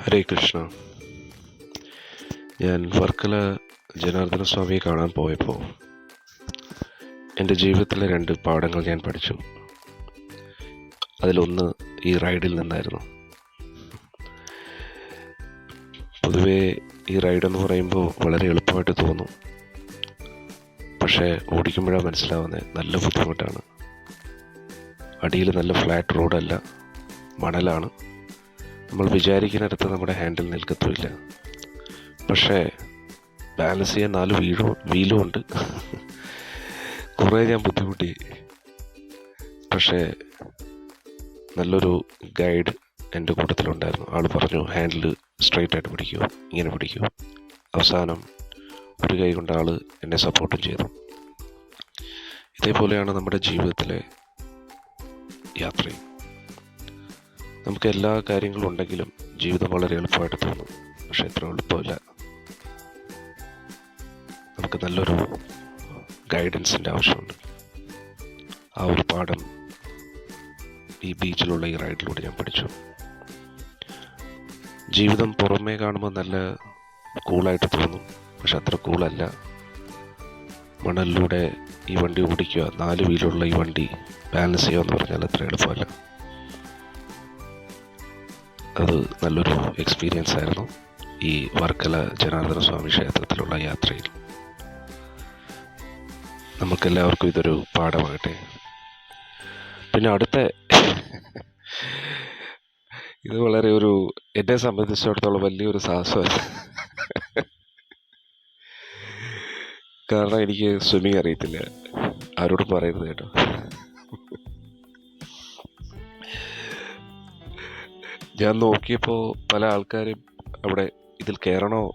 ഹരേ കൃഷ്ണ. ഞാൻ വർക്കല ജനാർദ്ദന സ്വാമിയെ കാണാൻ പോയപ്പോൾ എന്റെ ജീവിതത്തിലെ രണ്ട് പാഠങ്ങൾ ഞാൻ പഠിച്ചു. അതിലൊന്ന് ഈ റൈഡിൽ നിന്നായിരുന്നു. പൊതുവേ ഈ റൈഡെന്ന് പറയുമ്പോൾ വളരെ എളുപ്പമായിട്ട് തോന്നും. പക്ഷേ ഓടിക്കുമ്പോഴാണ് മനസ്സിലാവുന്നത് നല്ല ബുദ്ധിമുട്ടാണ്. അടിയിൽ നല്ല ഫ്ലാറ്റ് റോഡല്ല മണലാണ്. നമ്മൾ വിചാരിക്കുന്നിടത്ത് നമ്മുടെ ഹാൻഡിൽ നിൽക്കത്തുമില്ല. പക്ഷേ ബാലൻസ് ചെയ്യാൻ നാല് വീഴും വീലും ഉണ്ട്. കുറേ ഞാൻ ബുദ്ധിമുട്ടി. പക്ഷേ നല്ലൊരു ഗൈഡ് എന്റെ കൂട്ടത്തിലുണ്ടായിരുന്നു. ആൾ പറഞ്ഞു ഹാൻഡിൽ സ്ട്രൈറ്റ് ആയിട്ട് പിടിക്കൂ ഇങ്ങനെ പിടിക്കൂ. അവസാനം ഒരു കൈ കൊണ്ട് ആൾ എന്നെ സപ്പോർട്ടും ചെയ്തു. ഇതേപോലെയാണ് നമ്മുടെ ജീവിതത്തിലെ യാത്രയും. നമുക്ക് എല്ലാ കാര്യങ്ങളും ഉണ്ടെങ്കിലും ജീവിതം വളരെ എളുപ്പമായിട്ട് തോന്നും. പക്ഷെ എത്ര എളുപ്പമില്ല. നമുക്ക് നല്ലൊരു ഗൈഡൻസിന്റെ ആവശ്യമുണ്ട്. ആ ഒരു പാഠം ഈ ബീച്ചിലുള്ള ഈ റൈഡിലൂടെ ഞാൻ പഠിച്ചു. ജീവിതം പുറമേ കാണുമ്പോൾ നല്ല കൂളായിട്ട് തോന്നും. പക്ഷെ അത്ര കൂളല്ല മണലിലൂടെ ഈ വണ്ടി ഓടിക്കുക നാല് വീലുള്ള ഈ വണ്ടി ബാലൻസ് ചെയ്യുക എന്ന് പറഞ്ഞാൽ അത്ര എളുപ്പമല്ല. അത് നല്ലൊരു എക്സ്പീരിയൻസ് ആയിരുന്നു ഈ വർക്കല ജനാർദ്ദന സ്വാമി ക്ഷേത്രത്തിലുള്ള യാത്രയിൽ. നമുക്കെല്ലാവർക്കും ഇതൊരു പാഠമാകട്ടെ. പിന്നെ അടുത്ത ഇത് വളരെ ഒരു എന്നെ സംബന്ധിച്ചിടത്തോളം വലിയൊരു സാഹസമല്ല കാരണം എനിക്ക് സ്വിമ്മിങ് അറിയത്തില്ല. ആരോടും പറയരുത് കേട്ടോ. ഞാൻ നോക്കിയപ്പോൾ പല ആൾക്കാരും അവിടെ ഇതിൽ കയറണോ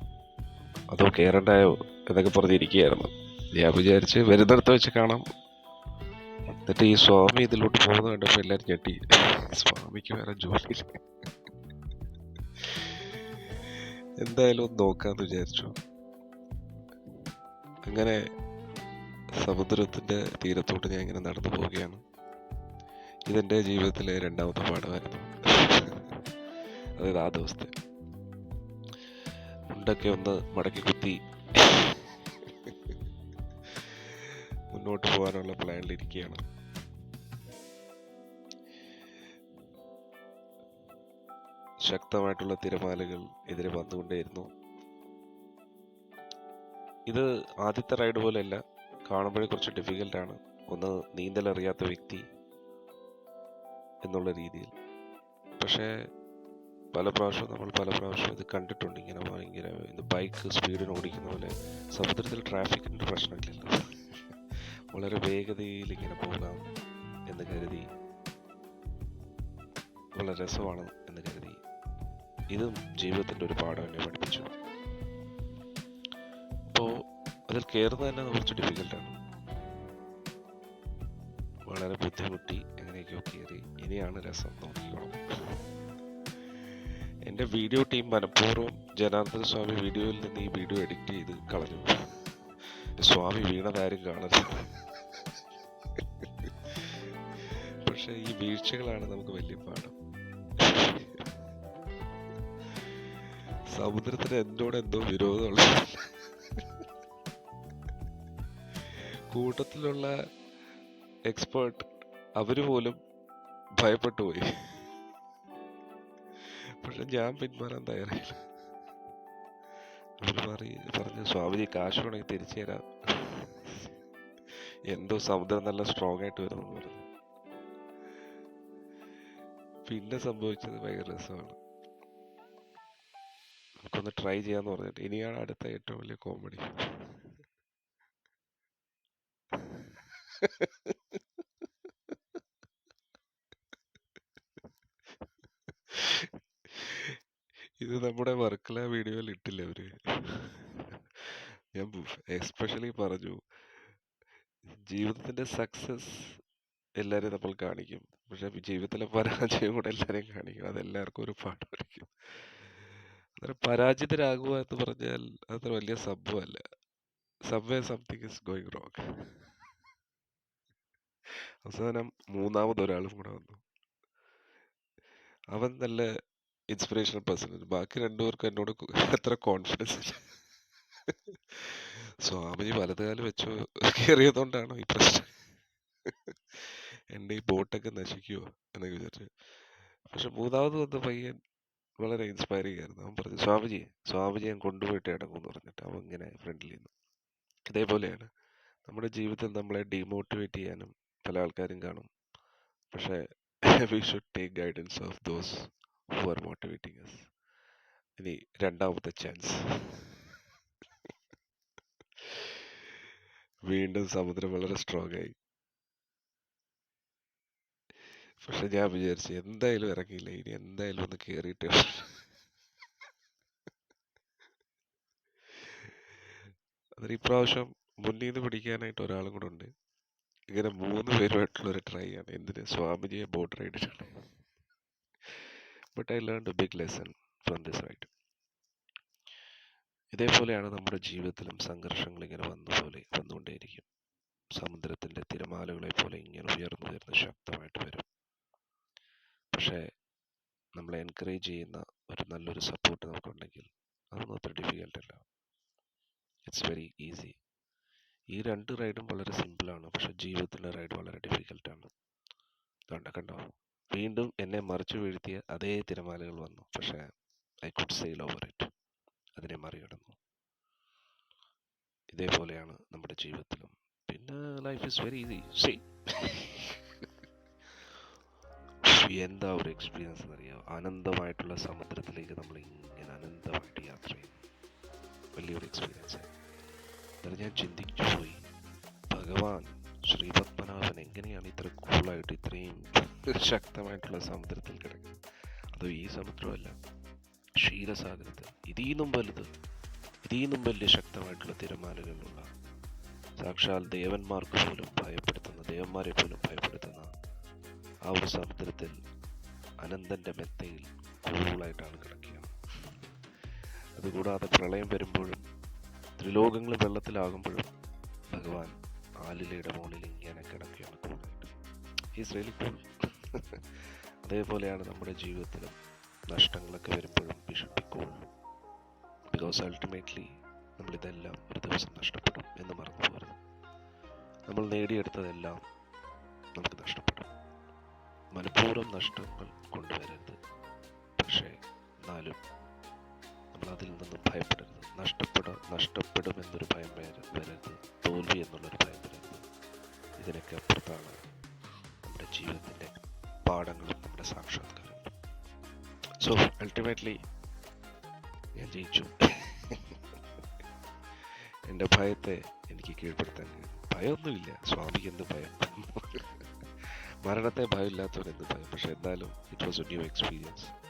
അതോ കയറണ്ടായോ എന്നൊക്കെ പറഞ്ഞിരിക്കുകയായിരുന്നു. ഞാൻ വിചാരിച്ച് വരുന്നിടത്ത് വെച്ച് കാണാം. എന്നിട്ട് ഈ സ്വാമി ഇതിലോട്ട് പോകുന്നത് കണ്ടപ്പോൾ എല്ലാവരും ഞെട്ടി. സ്വാമിക്ക് വേറെ ജോലി എന്തായാലും ഒന്ന് വിചാരിച്ചു. അങ്ങനെ സമുദ്രത്തിന്റെ തീരത്തോട്ട് ഞാൻ ഇങ്ങനെ നടന്നു പോവുകയാണ്. ഇതെന്റെ ജീവിതത്തിലെ രണ്ടാമത്തെ പാഠമായിരുന്നു. അതായത് ആ ദിവസത്തെ. മുണ്ടൊക്കെ ഒന്ന് മടക്കി കുത്തി മുന്നോട്ട് പോകാനുള്ള പ്ലാനിലിരിക്കുകയാണ് ശക്തമായിട്ടുള്ള തിരമാലകൾ എതിരെ വന്നുകൊണ്ടേയിരുന്നു. ഇത് ആദ്യത്തെ റൈഡ് പോലെയല്ല കാണുമ്പോഴേ കുറച്ച് ഡിഫിക്കൽട്ടാണ് ഒന്ന് നീന്തലറിയാത്ത വ്യക്തി എന്നുള്ള രീതിയിൽ. പക്ഷേ പല പ്രാവശ്യം നമ്മൾ പല പ്രാവശ്യം ഇത് കണ്ടിട്ടുണ്ട്. ഇങ്ങനെ ഭയങ്കര ഇത് ബൈക്ക് സ്പീഡിന് ഓടിക്കുന്ന പോലെ. സമുദ്രത്തിൽ ട്രാഫിക്കിന്റെ പ്രശ്നമില്ലല്ലോ. വളരെ വേഗതയിൽ ഇങ്ങനെ പോകാം എന്ന് കരുതി. വളരെ രസമാണ് എന്ന് കരുതി. ഇതും ജീവിതത്തിന്റെ ഒരു പാഠം എന്നെ പഠിപ്പിച്ചു. അപ്പോൾ അതിൽ കയറുന്നത് തന്നെ കുറച്ച് ഡിഫിക്കൽട്ടാണ് വളരെ ബുദ്ധിമുട്ടി എങ്ങനെയൊക്കെയോ കയറി ഇനിയാണ് രസം നോക്കിക്കോളും. എന്റെ വീഡിയോ ടീം മനഃപൂർവം ജനാർദ്ദന സ്വാമി വീഡിയോയിൽ നിന്ന് ഈ വീഡിയോ എഡിറ്റ് ചെയ്ത് കളഞ്ഞു. സ്വാമി വീണതാരും കാണരുത്. പക്ഷെ ഈ വീഴ്ചകളാണ് നമുക്ക് വലിയ പാഠം. സമുദ്രത്തിന് എന്നോട് എന്തോ വിരോധമുള്ള കൂട്ടത്തിലുള്ള എക്സ്പേർട്ട് അവർ പോലും ഭയപ്പെട്ടു പോയി. പക്ഷെ ഞാൻ പിന്മാറാൻ തയ്യാറായില്ല. അവർ പറഞ്ഞു സ്വാമിജി കാശ് വേണമെങ്കിൽ തിരിച്ചു തരാം. എന്തോ സമുദ്രം നല്ല സ്ട്രോങ് ആയിട്ട് വരുന്നു പറഞ്ഞു. പിന്നെ സംഭവിച്ചത് ഭയങ്കര രസമാണ്. നമുക്കൊന്ന് ട്രൈ ചെയ്യാന്ന് പറഞ്ഞിട്ട് ഇനിയാണ് അടുത്ത ഏറ്റവും വലിയ കോമഡി ഇത് നമ്മുടെ വർക്കല വീഡിയോയിൽ ഇട്ടില്ല അവർ? ഞാൻ എസ്പെഷ്യലി പറഞ്ഞു ജീവിതത്തിന്റെ സക്സസ് എല്ലാവരെയും നമ്മൾ കാണിക്കും. പക്ഷെ ജീവിതത്തിലെ പരാജയം കൂടെ എല്ലാവരെയും കാണിക്കും. അതെല്ലാവർക്കും ഒരു പാഠമായിരിക്കും അന്നേരം പരാജിതരാകുക എന്ന് പറഞ്ഞാൽ അത്ര വലിയ സംഭവമല്ല. Someway something is going wrong അവസാനം മൂന്നാമത് ഒരാളും കൂടെ വന്നു. അവൻ നല്ല ഇൻസ്പിറേഷണൽ പേഴ്സൺ ബാക്കി രണ്ടുപേർക്കും എന്നോട് അത്ര കോൺഫിഡൻസ് ഇല്ല. സ്വാമിജി വലതുകാലം വെച്ചു കയറിയതുകൊണ്ടാണോ ഈ പ്രശ്നം? എന്റെ ഈ ബോട്ടൊക്കെ നശിക്കുമോ എന്നൊക്കെ വിചാരിച്ചു. പക്ഷെ മൂന്നാമത് വന്ന പയ്യൻ വളരെ ഇൻസ്പയറിംഗ് ആയിരുന്നു അവൻ പറഞ്ഞു സ്വാമിജി സ്വാമിജി ഞാൻ കൊണ്ടുപോയിട്ട് ഇടങ്ങുമെന്ന് പറഞ്ഞിട്ട് അവൻ ഇങ്ങനെ ഫ്രണ്ടിൽ നിന്ന് ഇതേപോലെയാണ് നമ്മുടെ ജീവിതത്തിൽ നമ്മളെ ഡീമോട്ടിവേറ്റ് ചെയ്യാനും പല ആൾക്കാരും കാണും. പക്ഷേ we should take guidance of those who are motivating us ഇനി രണ്ടാമത്തെ ചാൻസ് വീണ്ടും സമുദ്രം വളരെ സ്ട്രോങ് ആയി. പക്ഷെ ഞാൻ വിചാരിച്ചു എന്തായാലും ഇറങ്ങിയില്ല. ഇനി എന്തായാലും ഒന്ന് കയറിയിട്ട് അതിന് ഇപ്രാവശ്യം മുന്നിൽ നിന്ന് പിടിക്കാനായിട്ട് ഒരാളും കൂടെ ഉണ്ട്. ഇങ്ങനെ മൂന്ന് പേരുമായിട്ടുള്ള ഒരു ട്രൈ ആണ്. എന്തിന്? സ്വാമിജിയെ boat റൈഡിനാണ് but I learn a big lesson from this ride ഇതേപോലെയാണ് നമ്മുടെ ജീവിതത്തിലും സംഘർഷങ്ങൾ ഇങ്ങനെ വന്ന പോലെ വന്നുകൊണ്ടേയിരിക്കും. സമുദ്രത്തിന്റെ തിരമാലകളെ പോലെ ഇങ്ങനെ ഉയർന്നു ഉയർന്ന് ശക്തമായിട്ട് വരും. പക്ഷേ നമ്മളെ എൻകറേജ് ചെയ്യുന്ന ഒരു നല്ലൊരു സപ്പോർട്ട് നമുക്കുണ്ടെങ്കിൽ അതൊന്നും അത്ര ഡിഫിക്കൽട്ട് അല്ല. ഇറ്റ്സ് വെരി ഈസി ഈ രണ്ട് റൈഡും വളരെ സിമ്പിളാണ് പക്ഷെ ജീവിതത്തിലെ റൈഡ് വളരെ ഡിഫിക്കൽട്ടാണ് അതുകൊണ്ട് കണ്ടോ? വീണ്ടും എന്നെ മറിച്ചു വീഴ്ത്തിയ അതേ തിരമാലകൾ വന്നു. പക്ഷേ I could sail over it അതിനെ മറികടന്നു. ഇതേപോലെയാണ് നമ്മുടെ ജീവിതത്തിലും. പിന്നെ ലൈഫ് ഇസ് വെരി ഈസി എന്താ ഒരു എക്സ്പീരിയൻസ് എന്നറിയാം? അനന്തമായിട്ടുള്ള സമുദ്രത്തിലേക്ക് നമ്മൾ ഇങ്ങനെ അനന്തമായിട്ട് യാത്ര ചെയ്യുന്നു വലിയൊരു എക്സ്പീരിയൻസ് ആയിരുന്നു. ഞാൻ ചിന്തിച്ചു പോയി. ഭഗവാൻ ശ്രീ പത്മനാഭൻ എങ്ങനെയാണ് ഇത്ര കൂളായിട്ട് ഇത്രയും ശക്തമായിട്ടുള്ള സമുദ്രത്തിൽ കിടക്കുന്നത്? അതോ ഈ സമുദ്രമല്ല ക്ഷീരസാഗരത്തിൽ. ഇതിന്നും വലുത് ഇതിന്നും വലിയ ശക്തമായിട്ടുള്ള തിരമാലകളുള്ള സാക്ഷാൽ ദേവന്മാർക്ക് പോലും ഭയപ്പെടുത്തുന്ന ദേവന്മാരെ പോലും ഭയപ്പെടുത്തുന്ന ആ ഒരു സമുദ്രത്തിൽ അനന്തന്റെ മെത്തയിൽ കൂളായിട്ടാണ് കിടക്കുക. അതുകൂടാതെ പ്രളയം വരുമ്പോഴും ത്രിലോകങ്ങൾ വെള്ളത്തിലാകുമ്പോഴും ഭഗവാൻ ആലിലയുടെ മുകളിൽ ഇങ്ങനെ കിടക്കുകയാണ് കൂളായിട്ട് ഈസ് റിയലി കൂൾ അതേപോലെയാണ് നമ്മുടെ ജീവിതത്തിലും നഷ്ടങ്ങളൊക്കെ വരുമ്പോഴും വി ബിക്കോസ് അൾട്ടിമേറ്റ്ലി നമ്മളിതെല്ലാം ഒരു ദിവസം നഷ്ടപ്പെടും എന്ന് മറന്നു പോകരുത് നമ്മൾ നേടിയെടുത്തതെല്ലാം നമുക്ക് നഷ്ടപ്പെടും. മനഃപൂർവം നഷ്ടങ്ങൾ കൊണ്ടുവരരുത്. പക്ഷേ എന്നാലും നമ്മൾ അതിൽ നിന്നും ഭയപ്പെടരുത്. നഷ്ടപ്പെട നഷ്ടപ്പെടും എന്നൊരു ഭയം വര- വരരുത്. തോൽവി എന്നുള്ളൊരു ഭയം വരരുത്. ഇതിനൊക്കെ അപ്പുറത്താണ് നമ്മുടെ ജീവിതത്തിന്റെ പാഠങ്ങളും നമ്മുടെ സാക്ഷാത്കാരങ്ങളും. സോ അൾട്ടിമേറ്റ്ലി ഞാൻ ജയിച്ചു. എന്റെ ഭയത്തെ എനിക്ക് കീഴ്പ്പെടുത്താൻ ഭയമൊന്നുമില്ല. സ്വാമിക്ക് എന്ത് ഭയം? മരണത്തെ ഭയമില്ലാത്തവൻ എന്ത് ഭയം? പക്ഷെ എന്നാലും it was a new experience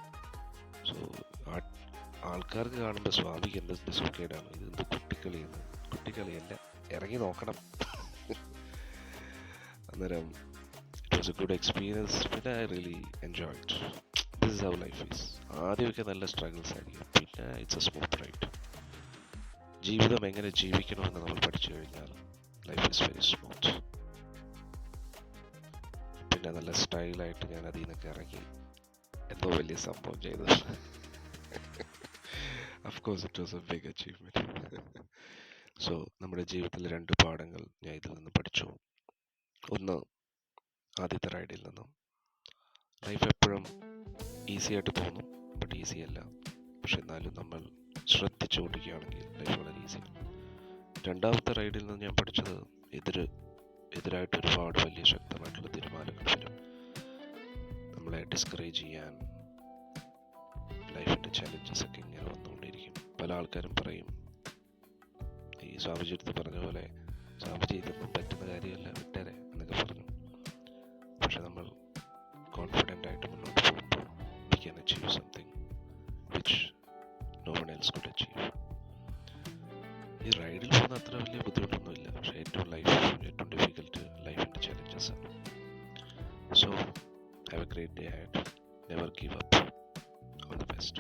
ആൾക്കാർക്ക് കാണുമ്പോൾ സ്വാമിക്ക് എന്ത് സുഖേടാണ്? ഇത് എന്ത് കുട്ടിക്കളിയെന്ന് കുട്ടിക്കളിയല്ല. ഇറങ്ങി നോക്കണം. അന്നേരം it was a good experience പിന്നെ I really enjoyed this is how life is ആദ്യമൊക്കെ നല്ല സ്ട്രഗിൾസ് ആയിരിക്കും. പിന്നെ ഇറ്റ്സ് എ സ്മൂത്ത് റൈഡ് ജീവിതം എങ്ങനെ ജീവിക്കണമെന്ന് നമ്മൾ പഠിച്ചു കഴിഞ്ഞാൽ ലൈഫ് ഈസ് വെരി സ്മൂത്ത് പിന്നെ നല്ല സ്റ്റൈലായിട്ട് ഞാൻ അതിൽ നിന്നൊക്കെ ഇറങ്ങി. എന്തോ വലിയ സംഭവം ചെയ്തു of course it was a big achievement so നമ്മുടെ ജീവിതത്തിലെ രണ്ട് പാഠങ്ങൾ ഞാൻ ഇതിൽ നിന്ന് പഠിച്ചു. ഒന്ന് ആദ്യത്തെ റൈഡിൽ നിന്നും. ലൈഫ് എപ്പോഴും ഈസി ആയിട്ട് തോന്നും ബട്ട് ഈസി അല്ല. പക്ഷെ എന്നാലും നമ്മൾ ശ്രദ്ധിച്ചു ഓടിക്കുകയാണെങ്കിൽ ലൈഫ് വളരെ ഈസിയാണ് രണ്ടാമത്തെ റൈഡിൽ നിന്ന് ഞാൻ പഠിച്ചത് എതിര് എതിരായിട്ട് ഒരുപാട് വലിയ ശക്തമായിട്ടുള്ള തീരുമാനങ്ങൾ വരും. നമ്മളെ ഡിസ്കറേജ് ചെയ്യാൻ ലൈഫിന്റെ ചാലഞ്ചസ് ഒക്കെ ഇങ്ങനെ വന്നുകൊണ്ടിരിക്കും പല ആൾക്കാരും പറയും ഈ സ്വാമിജി അടുത്ത് പറഞ്ഞ പോലെ സ്വാമിജി ഇതൊന്നും പറ്റുന്ന കാര്യമല്ല വിട്ടേരെ എന്നൊക്കെ പറഞ്ഞു. പക്ഷെ നമ്മൾ കോൺഫിഡന്റ് ആയിട്ട് മുന്നോട്ട് പോകുമ്പോൾ we can achieve something which no one else could achieve ഈ റൈഡിൽ പോകുന്ന അത്ര വലിയ ബുദ്ധിമുട്ടൊന്നുമില്ല. പക്ഷേ ഏറ്റവും ലൈഫ് ഏറ്റവും ഡിഫിക്കൽട്ട് ലൈഫിന്റെ challenges so have a great day ആയിട്ട് never give up All the best.